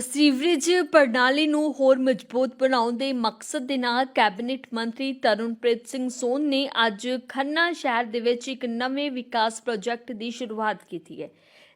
Sewerage ਪ੍ਰਣਾਲੀ ਨੂੰ ਹੋਰ ਮਜ਼ਬੂਤ ਬਣਾਉਣ ਦੇ ਮਕਸਦ ਦੇ ਨਾਲ ਕੈਬਨਿਟ ਮੰਤਰੀ ਤਰੁਣਪ੍ਰੀਤ ਸਿੰਘ ਸੋਨ ਨੇ ਅੱਜ ਖੰਨਾ ਸ਼ਹਿਰ ਦੇ ਵਿੱਚ ਇੱਕ ਨਵੇਂ ਵਿਕਾਸ ਪ੍ਰੋਜੈਕਟ ਦੀ ਸ਼ੁਰੂਆਤ ਕੀਤੀ ਹੈ।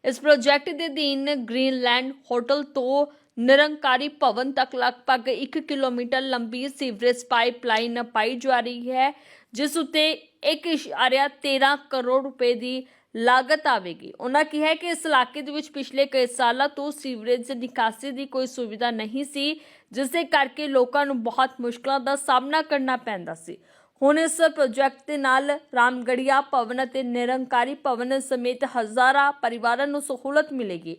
ਇਸ ਪ੍ਰੋਜੈਕਟ ਦੇ ਅਧੀਨ ਗ੍ਰੀਨਲੈਂਡ ਹੋਟਲ ਤੋਂ ਨਿਰੰਕਾਰੀ ਭਵਨ ਤੱਕ ਲਗਭਗ 1 ਕਿਲੋਮੀਟਰ ਲੰਬੀ ਸੀਵਰੇਜ ਪਾਈਪਲਾਈਨ ਪਾਈ ਜਾ ਰਹੀ ਹੈ, ਜਿਸ ਉਤੇ 1.13 ਕਰੋੜ ਰੁਪਏ ਦੀ ਲਾਗਤ ਆਵੇਗੀ। ਉਹਨਾਂ ਕਿਹਾ ਕਿ ਇਸ ਇਲਾਕੇ ਦੇ ਵਿੱਚ ਪਿਛਲੇ ਕਈ ਸਾਲਾਂ ਤੋਂ ਸੀਵਰੇਜ ਨਿਕਾਸੀ ਦੀ ਕੋਈ ਸੁਵਿਧਾ ਨਹੀਂ ਸੀ ਜਿਸ ਦੇ ਕਰਕੇ ਲੋਕਾਂ ਨੂੰ ਬਹੁਤ ਮੁਸ਼ਕਲਾਂ ਦਾ ਸਾਹਮਣਾ ਕਰਨਾ ਪੈਂਦਾ ਸੀ। ਹੁਣ ਇਸ ਪ੍ਰੋਜੈਕਟ ਦੇ ਨਾਲ ਰਾਮਗੜੀਆ ਭਵਨ ਅਤੇ ਨਿਰੰਕਾਰੀ ਭਵਨ ਸਮੇਤ ਹਜ਼ਾਰਾਂ ਪਰਿਵਾਰਾਂ ਨੂੰ ਸਹੂਲਤ ਮਿਲੇਗੀ।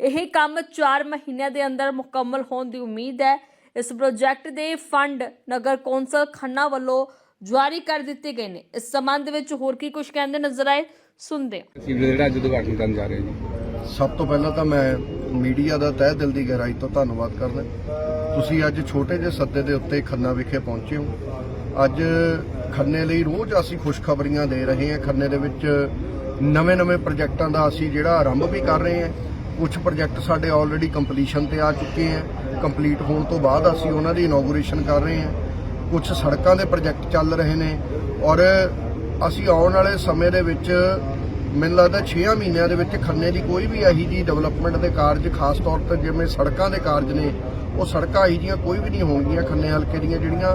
ਇਹ ਕੰਮ 4 ਮਹੀਨਿਆਂ ਦੇ ਅੰਦਰ ਮੁਕੰਮਲ ਹੋਣ ਦੀ ਉਮੀਦ ਹੈ। ਇਸ ਪ੍ਰੋਜੈਕਟ ਦੇ ਫੰਡ ਨਗਰ ਕੌਂਸਲ ਖੰਨਾ ਵੱਲੋਂ ਜਾਰੀ ਕਰ ਦਿੱਤੇ ਗਏ ਨੇ। ਇਸ ਸੰਬੰਧ ਵਿੱਚ ਹੋਰ ਕੀ ਕੁਝ ਕਹਿੰਦੇ ਨਜ਼ਰ ਆਏ? ਸੁਣਦੇ ਹਾਂ। ਸੀਵਰੇਜ ਜਿਹੜਾ ਅੱਜ ਉਦਘਾਟਨ ਕਰਨ ਜਾ ਰਹੇ ਜੀ। ਸਭ ਤੋਂ ਪਹਿਲਾਂ ਤਾਂ ਮੈਂ ਮੀਡੀਆ ਦਾ ਤਹਿ ਦਿਲ ਦੀ ਗਹਿਰਾਈ ਤੋਂ ਧੰਨਵਾਦ ਕਰਦਾ। ਤੁਸੀਂ ਅੱਜ ਛੋਟੇ ਜਿਹੇ ਸੱਦੇ ਦੇ ਉੱਤੇ ਖੰਨਾ ਵਿਖੇ ਪਹੁੰਚੇ ਹੋ। ਅੱਜ ਖੰਨੇ ਲਈ ਰੋਜ਼ ਅਸੀਂ ਖੁਸ਼ਖਬਰੀਆਂ ਦੇ ਰਹੇ ਹਾਂ। ਖੰਨੇ ਦੇ ਵਿੱਚ ਨਵੇਂ-ਨਵੇਂ ਪ੍ਰੋਜੈਕਟਾਂ ਦਾ ਅਸੀਂ ਜਿਹੜਾ ਆਰੰਭ ਵੀ ਕਰ ਰਹੇ ਹਾਂ। ਕੁਝ ਪ੍ਰੋਜੈਕਟ ਸਾਡੇ ਆਲਰੇਡੀ ਕੰਪਲੀਸ਼ਨ ਤੇ ਆ ਚੁੱਕੇ ਹੈ ਕੰਪਲੀਟ ਹੋਣ ਤੋਂ ਬਾਅਦ ਅਸੀਂ ਉਹਨਾਂ ਦੀ ਇਨੋਗੂਰੇਸ਼ਨ ਕਰ ਰਹੇ ਹਾਂ। ਕੁਝ ਸੜਕਾਂ ਦੇ ਪ੍ਰੋਜੈਕਟ ਚੱਲ ਰਹੇ ਨੇ ਔਰ ਅਸੀਂ ਆਉਣ ਵਾਲੇ ਸਮੇਂ ਦੇ ਵਿੱਚ ਮੈਨੂੰ ਲੱਗਦਾ 6 ਮਹੀਨਿਆਂ ਦੇ ਵਿੱਚ ਖੰਨੇ ਦੀ ਕੋਈ ਵੀ ਇਹੀ ਜੀ ਡਿਵੈਲਪਮੈਂਟ ਦੇ ਕਾਰਜ, ਖਾਸ ਤੌਰ ਤੇ ਜਿਵੇਂ ਸੜਕਾਂ ਦੇ ਕਾਰਜ ਨੇ, ਉਹ ਸੜਕਾਂ ਇਹੀ ਜੀਆਂ ਕੋਈ ਵੀ ਨਹੀਂ ਹੋਣਗੀਆਂ ਖੰਨੇ ਹਲਕੇ ਦੀਆਂ ਜਿਹੜੀਆਂ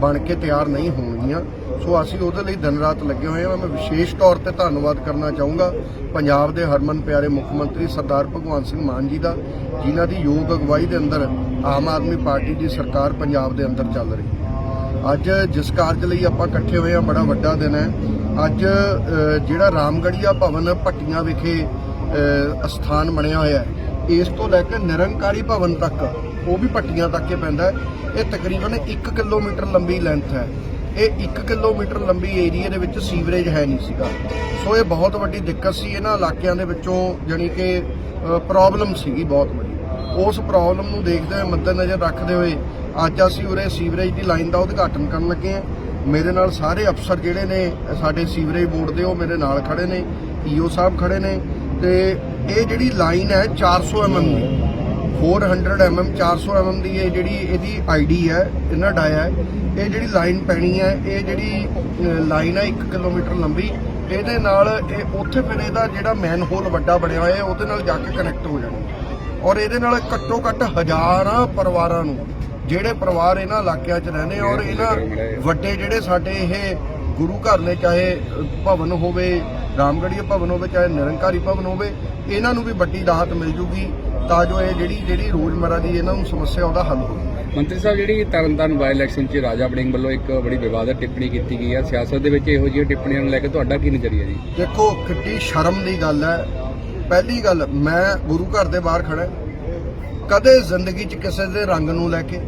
ਬਣ ਕੇ ਤਿਆਰ ਨਹੀਂ ਹੋਣਗੀਆਂ। ਸੋ ਅਸੀਂ ਉਹਦੇ ਲਈ ਦਿਨ ਰਾਤ ਲੱਗੇ ਹੋਏ ਹਾਂ। ਮੈਂ ਵਿਸ਼ੇਸ਼ ਤੌਰ ਤੇ ਧੰਨਵਾਦ ਕਰਨਾ ਚਾਹੂੰਗਾ ਪੰਜਾਬ ਦੇ ਹਰਮਨ ਪਿਆਰੇ ਮੁੱਖ ਮੰਤਰੀ ਸਰਦਾਰ ਭਗਵੰਤ ਸਿੰਘ ਮਾਨ ਜੀ ਦਾ, ਜਿਨ੍ਹਾਂ ਦੀ ਯੋਗ ਅਗਵਾਈ ਦੇ ਅੰਦਰ ਆਮ ਆਦਮੀ ਪਾਰਟੀ ਦੀ ਸਰਕਾਰ ਪੰਜਾਬ ਦੇ ਅੰਦਰ ਚੱਲ ਰਹੀ ਹੈ। ਅੱਜ ਜਿਸ ਕਾਰਜ ਲਈ ਆਪਾਂ ਇਕੱਠੇ ਹੋਏ ਆ ਬੜਾ ਵੱਡਾ ਦਿਨ ਹੈ। ਅੱਜ ਜਿਹੜਾ ਰਾਮਗੜੀਆ ਭਵਨ ਭੱਟੀਆਂ ਵਿਖੇ ਅ, ਸਥਾਨ ਬਣਿਆ ਹੋਇਆ ਹੈ ਇਸ ਤੋਂ ਲੈ ਕੇ ਨਿਰੰਕਾਰੀ ਭਵਨ ਤੱਕ ਉਹ ਵੀ ਭੱਟੀਆਂ ਤੱਕ ਹੀ ਪੈਂਦਾ ਇਹ ਤਕਰੀਬਨ 1 ਕਿਲੋਮੀਟਰ ਲੰਬੀ ਲੈਂਥ ਹੈ। ਇਹ 1 ਕਿਲੋਮੀਟਰ ਲੰਬੀ ਏਰੀਆ ਦੇ ਵਿੱਚ ਸੀਵਰੇਜ ਹੈ ਨਹੀਂ ਸੀਗਾ। ਸੋ ਇਹ ਬਹੁਤ ਵੱਡੀ ਦਿੱਕਤ ਸੀ। ਇਹਨਾਂ ਇਲਾਕਿਆਂ ਦੇ ਵਿੱਚੋਂ ਜਾਣੀ ਕਿ ਪ੍ਰੋਬਲਮ ਸੀਗੀ ਬਹੁਤ ਵੱਡੀ। ਉਸ ਪ੍ਰੋਬਲਮ ਨੂੰ ਦੇਖਦੇ ਹੋਏ, ਮੱਦੇਨਜ਼ਰ ਰੱਖਦੇ ਹੋਏ ਅੱਜ ਅਸੀਂ ਉਰੇ ਸੀਵਰੇਜ ਦੀ ਲਾਈਨ ਦਾ ਉਦਘਾਟਨ ਕਰਨ ਲੱਗੇ ਹਾਂ। ਮੇਰੇ ਨਾਲ ਸਾਰੇ ਅਫਸਰ ਜਿਹੜੇ ਨੇ, ਸਾਡੇ ਸੀਵਰੇਜ ਬੋਰਡ ਦੇ, ਉਹ ਮੇਰੇ ਨਾਲ ਖੜੇ ਨੇ ਈਓ ਸਾਹਿਬ ਖੜੇ ਨੇ ਤੇ ਇਹ ਜਿਹੜੀ ਲਾਈਨ ਹੈ 400 ਐਮਐਮ ਦੀ 400 ਐਮਐਮ 400 ਐਮਐਮ ਦੀ ਇਹ ਜਿਹੜੀ ਇਹਦੀ ਆਈਡੀ ਹੈ, ਇਹਨਾਂ ਡਾਇਆ ਹੈ, ਇਹ ਜਿਹੜੀ ਲਾਈਨ ਪੈਣੀ ਹੈ, ਇਹ ਜਿਹੜੀ ਲਾਈਨ ਹੈ 1 ਕਿਲੋਮੀਟਰ ਲੰਬੀ, ਇਹਦੇ ਨਾਲ ਇਹ ਉੱਥੇ ਫਿਰ ਇਹਦਾ ਜਿਹੜਾ ਮੈਨ ਹੋਲ ਵੱਡਾ ਬਣਿਆ ਹੋਇਆ ਹੈ ਉਹਦੇ ਨਾਲ ਜਾ ਕੇ ਕਨੈਕਟ ਹੋ ਜਾਣਾ। ਔਰ ਇਹਦੇ ਨਾਲ ਘੱਟੋ ਘੱਟ ਹਜ਼ਾਰਾਂ ਪਰਿਵਾਰਾਂ ਨੂੰ ਜਿਹੜੇ ਪਰਿਵਾਰ ਇਹਨਾਂ ਇਲਾਕਿਆਂ 'ਚ ਰਹਿੰਦੇ ਔਰ ਇਹਨਾਂ ਵੱਡੇ ਜਿਹੜੇ ਸਾਡੇ ਇਹ ਗੁਰੂ ਘਰ ਨੇ ਚਾਹੇ ਭਵਨ ਹੋਵੇ ਰਾਮਗੜੀਆ ਭਵਨ ਹੋਵੇ ਚਾਹੇ ਨਿਰੰਕਾਰੀ ਭਵਨ ਹੋਵੇ ਇਹਨਾਂ ਨੂੰ ਵੀ ਵੱਡੀ ਰਾਹਤ ਮਿਲ ਜੂਗੀ ਤਾਂ ਜੋ ਇਹ ਜਿਹੜੀ ਜਿਹੜੀ ਰੋਜ਼ਮਰਾ ਦੀ ਇਹਨਾਂ ਨੂੰ ਸਮੱਸਿਆ ਉਹਦਾ ਹੱਲ ਹੋਵੇ। ਮੰਤਰੀ ਸਾਹਿਬ ਜਿਹੜੀ ਤਰਨਤਾਰਨ ਬਾਈ ਇਲੈਕਸ਼ਨ 'ਚ ਰਾਜਾ ਵੜਿੰਗ ਵੱਲੋਂ ਇੱਕ ਬੜੀ ਵਿਵਾਦਤ ਟਿੱਪਣੀ ਕੀਤੀ ਗਈ ਹੈ ਸਿਆਸਤ ਦੇ ਵਿੱਚ ਇਹੋ ਜਿਹੀਆਂ ਟਿੱਪਣੀਆਂ ਨੂੰ ਲੈ ਕੇ ਤੁਹਾਡਾ ਕੀ ਨਜ਼ਰੀਆ ਜੀ? ਦੇਖੋ ਕਿੱਡੀ ਸ਼ਰਮ ਦੀ ਗੱਲ ਹੈ ਪਹਿਲੀ ਗੱਲ, ਮੈਂ ਗੁਰੂ ਘਰ ਦੇ ਬਾਹਰ ਖੜਾ ਕਦੇ ਜ਼ਿੰਦਗੀ 'ਚ ਕਿਸੇ ਦੇ ਰੰਗ ਨੂੰ ਲੈ ਕੇ,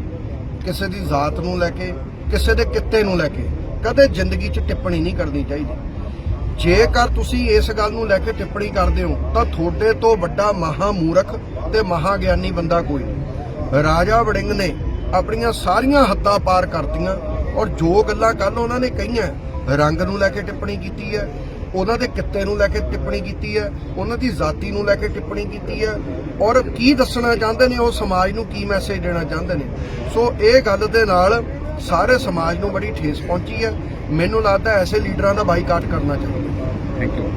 ਕਿਸੇ ਦੀ ਜ਼ਾਤ ਨੂੰ ਲੈ ਕੇ, ਕਿਸੇ ਦੇ ਕਿੱਤੇ ਨੂੰ ਲੈ ਕੇ ਕਦੇ ਜ਼ਿੰਦਗੀ 'ਚ ਟਿੱਪਣੀ ਨਹੀਂ ਕਰਨੀ ਚਾਹੀਦੀ। ਜੇਕਰ ਤੁਸੀਂ ਇਸ ਗੱਲ ਨੂੰ ਲੈ ਕੇ ਟਿੱਪਣੀ ਕਰਦੇ ਹੋ, ਤਾਂ ਤੁਹਾਡੇ ਤੋਂ ਵੱਡਾ ਮਹਾ ਮੂਰਖ ਤੇ ਮਹਾ ਗਿਆਨੀ ਬੰਦਾ ਕੋਈ ਰਾਜਾ ਵੜਿੰਗ ਨੇ ਆਪਣੀਆਂ ਸਾਰੀਆਂ ਹੱਦਾਂ ਪਾਰ ਕਰਤੀਆਂ ਔਰ ਜੋ ਗੱਲਾਂ ਕੱਲ ਉਹਨਾਂ ਨੇ ਕਹੀਆਂ, ਰੰਗ ਨੂੰ ਲੈ ਕੇ ਟਿੱਪਣੀ ਕੀਤੀ ਹੈ ਉਹਨਾਂ ਦੇ ਕਿੱਤੇ ਨੂੰ ਲੈ ਕੇ ਟਿੱਪਣੀ ਕੀਤੀ ਹੈ, ਉਹਨਾਂ ਦੀ ਜ਼ਾਤੀ ਨੂੰ ਲੈ ਕੇ ਟਿੱਪਣੀ ਕੀਤੀ ਹੈ ਔਰ ਕੀ ਦੱਸਣਾ ਚਾਹੁੰਦੇ ਨੇ, ਉਹ ਸਮਾਜ ਨੂੰ ਕੀ ਮੈਸੇਜ ਦੇਣਾ ਚਾਹੁੰਦੇ ਨੇ। ਸੋ ਇਹ ਗੱਲ ਦੇ ਨਾਲ ਸਾਰੇ ਸਮਾਜ ਨੂੰ ਬੜੀ ਠੇਸ ਪਹੁੰਚੀ ਹੈ। ਮੈਨੂੰ ਲੱਗਦਾ ਐਸੇ ਲੀਡਰਾਂ ਦਾ ਬਾਈਕਾਟ ਕਰਨਾ ਚਾਹੀਦਾ ਥੈਂਕ ਯੂ